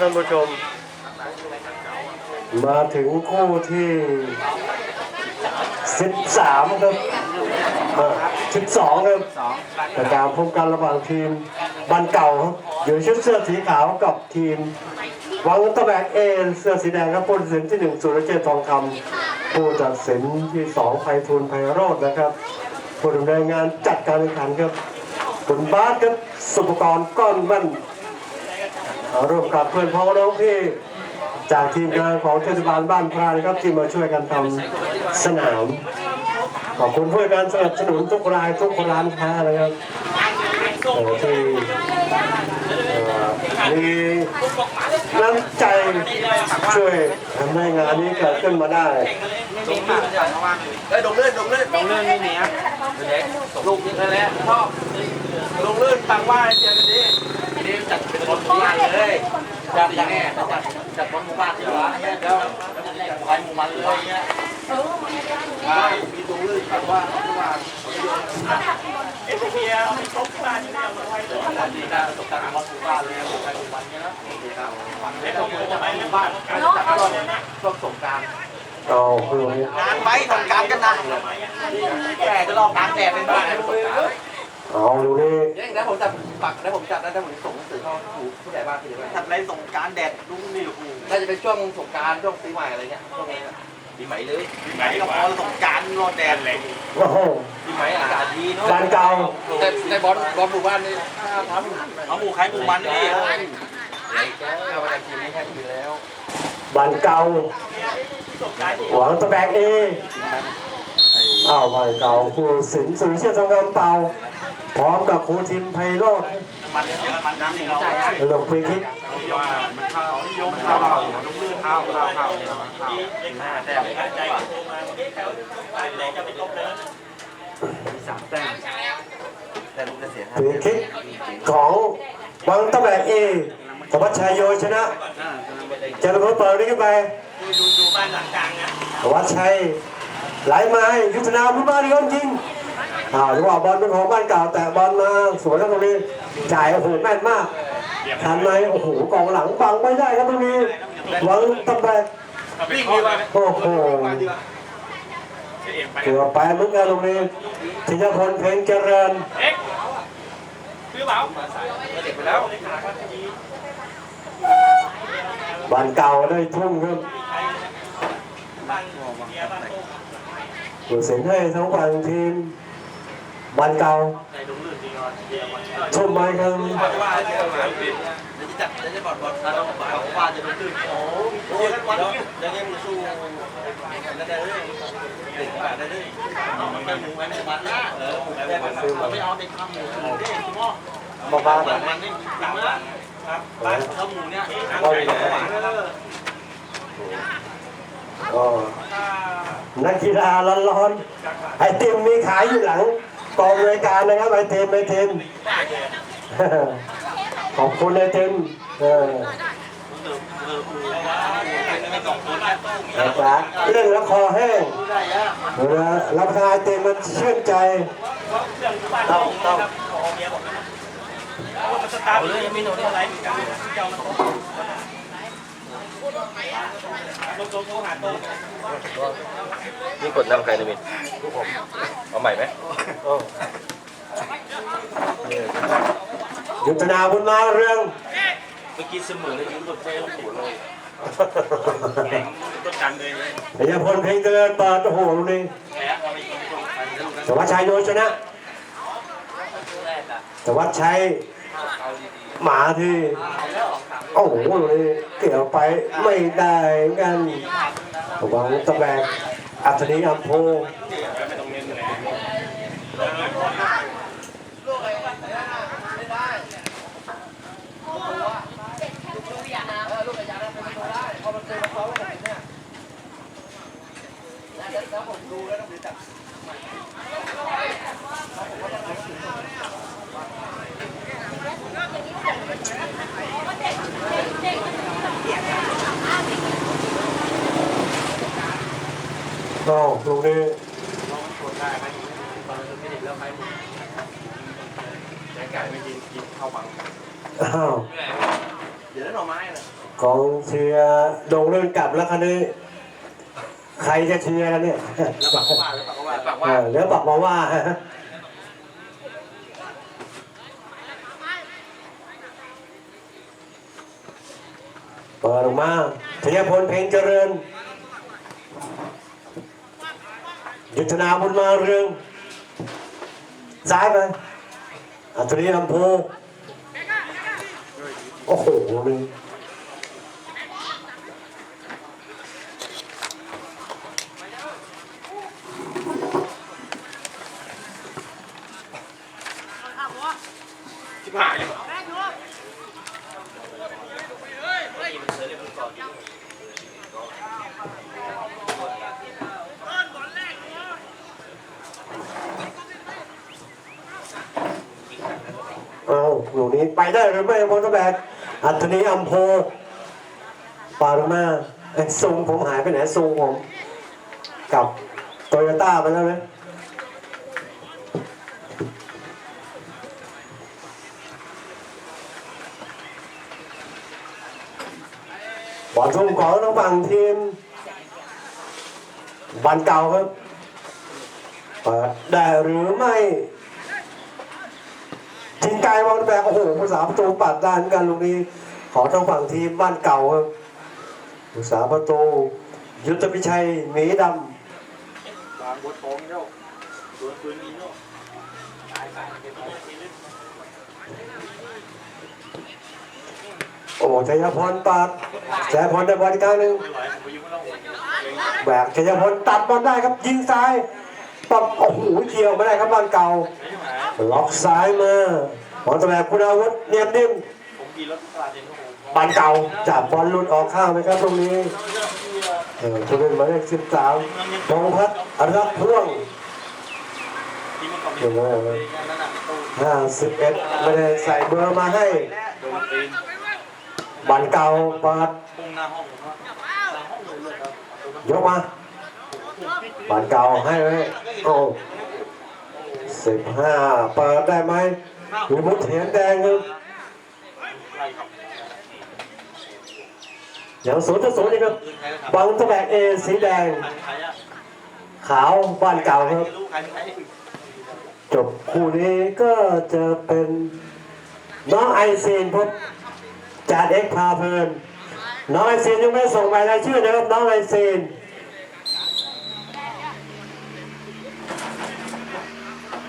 ท่านผู้ชม มาถึงคู่ที่ 13 ครับอ่า12ครับแต่การพบกันระหว่างทีมบ้านเก่าครับอยู่ชุดเสื้อสีขาวกับทีมวังตะแบกเอเสื้อสีแดงครับผู้ตัดสินที่หนึ่งสุรเจตทองคำผู้ตัดสินที่สองไพฑูรย์ไพโรจน์นะครับผู้ดำเนินงานจัดการแข่งขันครับคุณบาสครับสุปกรณ์ก้อนแว่น ร่วมกับเพื่อนพ้องน้องพี่จากทีมงานของเทศบาลบ้านพระนครับที่มาช่วยกันทำสนาม ขอบคุณเพื่อการสนับสนุนทุกรายทุกร้านค้านะครับเอ่อที่เอ่อมีน้ำใจช่วยทำให้งานนี้เกิดขึ้นมาได้เอ้ยดงเลื่อนดงเลื่อนดงเลื่อนนี่เนี่ยลูกนี่แหละชอบดงเลื่อนตังว่าเจ จัดเป็นคนหมู่บ้านเลยจัดอย่างนี้จัดจัดคนหมู่บ้านที่หรอเนี่ยเดี๋ยวไปหมู่บ้านเลยเนี่ยมีดงเลือนตังว่าหมู่บ้านเอฟเพียมีตกบ้านที่เนี่ยมาไว้เลยดีนะตกต่าหมู่บ้านเลยไปหมู่บ้านเนี่ยนะดีครับเด็กต้อจะไปหมู่บ้านการจัดก่อนช่วงสงการเอาคืองานไปทำการกันนะแต่จะลองกลางแดดเป็นบ้านเอาดูนี่เดี๋ยวผมจัด ปักแล้วผมจัดแล้วผมส่งหนังสือเข้าผู้ใหญ่บ้านคือจัดในสงการแดดรุ่งนี่โอ้โหน่าจะเป็นช่วงสงการช่วงปีใหม่อะไรเงี้ยช่วงนี้ปีใหม่เลยปีใหม่ก็พอสงการรอแดดเลยโอ้โห ปีใหม่อากาศดีเนาะบ้านเก่า แต่ในบอลบอลหมู่บ้านนี่ทำเอาหมู่ใครหมู่มันนี่เข้ามาทีนี้แค่คืนแล้วบ้านเก่าหวังตะแบกเออ้าวบ้านเก่าผู้สินสุริเชษฐ์ทองคำเป่า พร้อมกับครูทิมไพโรจน์มันเยอะมันน้ำนี่เราลงฟรีคิกว่ามันเข้านิยมเข้าเข้าต้องลื่นท้าเข้าเข้าเนี่ยมันเข้าหน้าแต้มใจมีสามแต้มแต่ลูกจะเสียฟรีคิกของวังตะแบกเอธวัชชัยโยชนะเจริญพลเปิดนี่ขึ้นไปดูดูบ้านหลังกลางนะวัชชัยไหลมาให้ยุทธนาพุ่มาดีจริง อ้าวจังหวะบอลเป็นของบ้านเก่าแต่บอลมาสวยแล้วตรงนี้จ่ายโอ้โหแม่นมากทันไหมโอ้โหกองหลังบังไม่ได้ครับตรงนี้หวังตะแบกวิ่งดีกว่าโอ้โหเกือบไปเหมือนกันตรงนี้ธิยพลเพ็งเจริญคือเปล่าเด็กไปแล้วบ้านเก่าได้ทุ่มครับผู้เสียให้ทั้งฝั่งทีม บ้านเก่าในดงลื่นดีนอนเดียวมันทุ่มไปครับว่าเดี๋ยวจะจัดจะบอลอลถ้าราบอกว่าจะดงลื่นโอ้โหวันนี้ยังยังสู้ได้ได้เลยเด็กแบบได้เลยมันเป็นหมูไว้ในบ้านมูไว้ในบ้านเราไม่เอาไปทำหมูหมูเด้คุณพ่อบอกว่ามันนี่หลังละครับบ้านเนี่ยเอาไหนเออก็นักกีฬาร้อนๆไอติมมีขายอยู่หลัง กองรายการนะครับไอติมไอติมขอบคุณไอติมเออไม่ต้องคนได้ตู้มีนะครับเรื่องล้วคอแห้งได้อะเวลารับประทานไอติมมันชื่นใจต้องต้องขอเมียบอกว่ามันสตาร์ทเลยยังไม่โดนอะไรเหมือ นกันเจ้ามันโตโตหาโตนี่กดนำใครนะมินเอาใหม่ไหมยุทธนาบุญมาเรื่อง เมื่อกี้เสมอเลยยิงกดเฟลหัวเลยกดกันเลยพยาพลเพ็งเกินเปิดโอ้โหลูกนี่แพ้เราไปยิงตรงกันแล้วกันสวัสดิ์ชัยโยชนะแรกอะสวัสดิ์ชัยเอาดีหมาที่ โอ้โหเลยเกี่ยวไปไม่ได้กันระวังตะแบกอัศนีอัมโพ ไม่ต้องเน้นเลยโอ้ลูกนี้กดได้ไหมตอนไม่ได้แล้วใครใจไก่ไม่กินกินข้าวบังอ้าวเดี๋ยวได้หน่อไม้นะกองเชียร์โด่งเลื่อนกลับแล้วคันนี้ ใครจะเชียร์กันเนี่ยแล้วปักว่าแล้วปักว่าปักว่าอ่าเดี๋ยวบอกมาว่าฮะเปิดออกมาเทียพลเพลงเจริญ ยุทธนาบุญมาเรืองซ้ายไปอัตรีลำโพงโอ้โหนี่ ชิบหายเลย เอาหนูนี้ไปได้หรือไม่มอเตอร์แบกอัศนีอัมโพปารุมาไอ้ซุงผมหายไปไหนซุงผมกับโตโยต้าไปแล้วนะบอลทุ่มของทางฝั่งทีมบันเก่าครับได้หรือไม่ ทิ้งไกลบอลแบกโอ้โหภาษาประตูปัดด้านกันลูกนี้ ขอทางฝั่งทีมบ้านเก่าครับภาษาประตู ยุทธพิชัยหมีดำวางบนโต๊ะนี่เนาะโดนปืนยิงเนาะโอ้ชัยพลปัดชัยพลได้บอลอีกครั้งหนึ่งแบกชัยพลตัดบอลได้ครับยิงซ้ายปับโอ้โหเกี่ยวไม่ได้ครับบ้านเก่า ล็อกซ้ายมาบอตะแบกคุณอาวุธเนียมนิ่มผมมีรถตลาดเองครับผมบ้านเก่าจับบอลหลุดออกข้างไหมครับตรงนี้เออผู้เล่นหมายเลขสิบสามพงพัฒน์อรักษ์พ่วงห้าสิบเอ็ดไม่ได้ใส่เบอร์มาให้บ้านเก่าเปิดพุ่งหน้าห้องยกมาบ้านเก่าให้ไว้โอ้ สิบห้าเปิดได้ไหมมีมุดเถียนแดงครับอย่างศูนย์ต่อศูนย์นี่ครับปืนใครับบังตะแบกเอสีแดง ขาวบ้านเก่าครับ จบคู่นี้ก็จะเป็นน้องไอซีนพบจานเอ็กพาเพลินน้องไอซีนยังไม่ส่งไปรายชื่อนะครับน้องไอซีน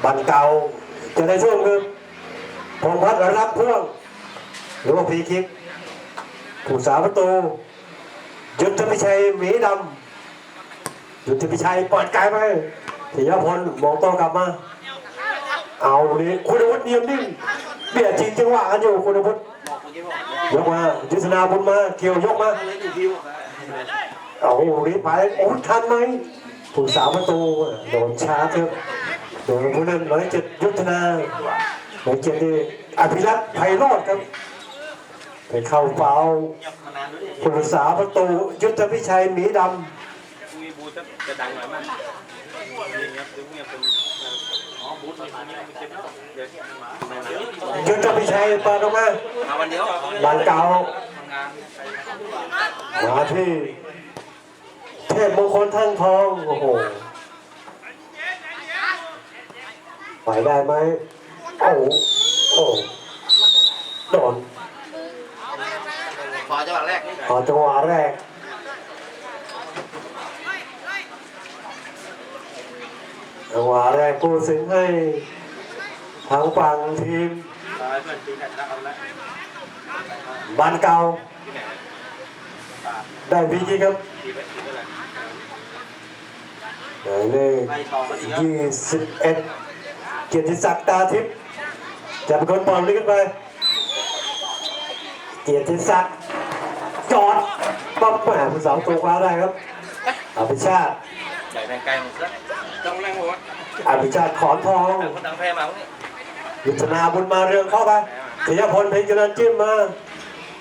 บันเก่าจะได้ช่วงคือพงพัฒน์รับพ่วง หรือว่าพีคิกผู้สาประตู ยุทธพิชัยหมีดำยุทธพิชัยเปิดไกลไปธียพลมองโตกลับมา เอาดิคุณวุฒิเนียมนิ่งเบียดจริงจังหวะกันอยู่คุณวุฒิบอกเมื่อกี้บอกยกมายุทธนาบุญมาเกี่ยวยกมาเอยู่ที่ว่าเอาดิไปโอ้ทันไหมผู้สาวประตูโดนช้าเถอะ ดนผู้เล่นร้อยเจ็ดยุทธนาร้อยเจ็ดนี่อภิรัตน์ไพโรจน์ครับไปเข้าเฝ้าเงียบมานานด้วยผู้สาประตูยุทธพิชัยหมีดมีบูจะดังหน่อยมั้งเงียบเงียบเป็นอ๋อบูธมีคนเงียบมีเก็บแล้วเดี๋ยวมาเดี๋ยวำยุทธพิชัยเปิดออกมามาวันเดียวบ้านเก่ามาที่เทพมงคลท่านทองโอ้โห ไปได้ไหมโอ้โหโอ้โดนขอจังหวะแรกพอจังหวะแรก จังหวะแรกผู้สิงให้ทางฝั่งทีมตายเพื่อนตีกันนะเอาละบ้านเก่าที่ไหนได้พีจีครับตีไปตีไปเลยหมายเลขไล่ต่อมาดีครับยี่สิบเอ็ด เกียรติศักดิ์ตาทิพย์จะเป็นคนปล่อยมันขึ้นไป เกียรติศักดิ์จอดปั๊บแหมผู้สาวตัวคว้าได้ครับอภิชาติใหญ่แรงไกลหมดแล้วต้องแรงหมดอภิชาติขอนทองแต่คนดังแพ้มาเนี่ยยุทธนาบุญมาเรืองเข้าไปธียพลเพ็งเจริญจิ้มมา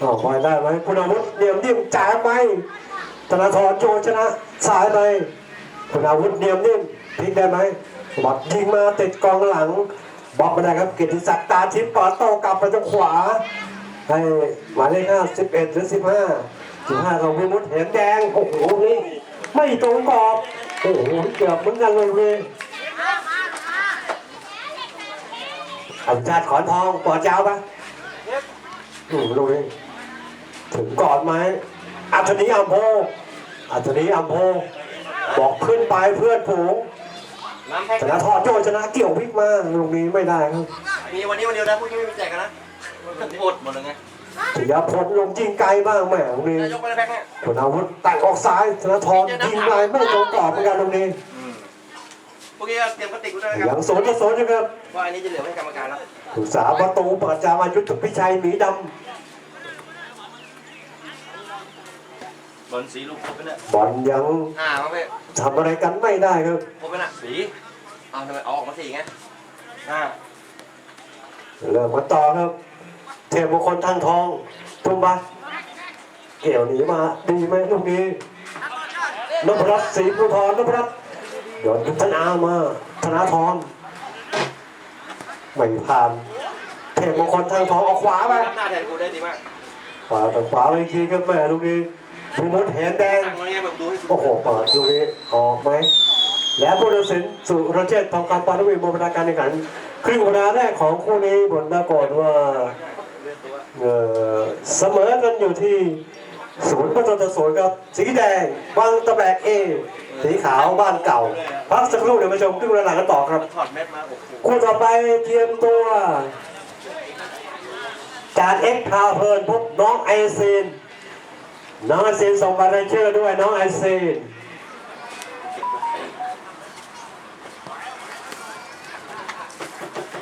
อ๋อปล่อยได้ไหมคุณอาวุธเหลี่ยมนิ่มจ่ายไปธนาธรโจชนะสายไปคุณอาวุธเหลี่ยมนิ่มพลิกได้ไหม บอดยิงมาติดกองหลังบล็อกม่ได้ครับเกียรติศักดิ์ตาทิพย์ปอโตกลับไปทางขวา ให้หมายเลขห้าสิบเอ็ดหรือสิบห้าสิบห้าของพิมุตเห็นแดงโอ้โหนี่ไม่ตรงกรอบโอ้โหเกือบเหมือนกันเลยเว้ยอภิชาติขอนทองปอดเจ้าปะอืมลูกนี้ถึงกอดไหมอัธนีอัมโพอัธนีอัมโพบอกขึ้นไปเพื่อนผูง น้ำแพ็คชนะทอดโจชนะเกี่ยวพลิกมาลูกนี้ไม่ได้ครับมีวันนี้วันเดียวนะพวกนี้ไม่มีแจกกันนะอดหมดเลยไงถึยพลลงยิงไกลบ้างแหมลูกนี้นายกไปเลยแพ็คเนี่ยผลอาวุธแต่งออกซ้ายธนาธรยิงลายไม่ตรงกรอบเหมือนกันตรงนี้พวกนี้เตรียมกระติกไว้ด้วยนะคหรัลับงโซนจะโซนนะครับว่าอันนี้จะเหลือให้กรรมการแล้วถูกสาประตูเปิดจามายุทธพิชัยหมีด บอลสีลูกครบไปเนี่ยำบอลยังอ่ามาไปทำอะไรกันไม่ได้ครับครบไปน่ะสีเอาทำไมเอาออกมาสีไงอ่าเริ่มกันต่อครับ เทพมงคลทางทอง ทุ่มบัสเกี่ยวหนีมาดีไหมลูกนี้นพรัตน์ศรีภูธรนพรัตน์หย่อนยุทธนามาธนาธรไม่ผ่านเทพมงคลทางทองออกขวาไปรับหน้าแทนกูได้ดีมาก ขวาต่ขวาไปอีกทีครับแม่ลูกนี้พิมุดเห็นแดงตั้งตรงนี้แบบดูให้โอ้โหเปิดลูกนี้ออกไหม และผู้ตัดสินสุรเชษฐ์ทองคำปานวิมลประการแข่งขันครึ่งเวลาแรกของคู่นี้บนหน้ากอนว่าเอ่อเสมอกันอยู่ที่ศูนย์ประตูต่อศูนย์ครับ สีแดงบางตะแบกเอ สีขาวบ้านเก่า พักสักครู่เดี๋ยวมาชมครึ่งเวลาหลังกันต่อครับ ถอดเม็ดมาโอ้โห คู่ต่อไปเตรียมตัว จานเอ็กพาเพลินพบน้องไอซีนน้องไอซีนส่งมารายชื่อด้วยน้องไอซีน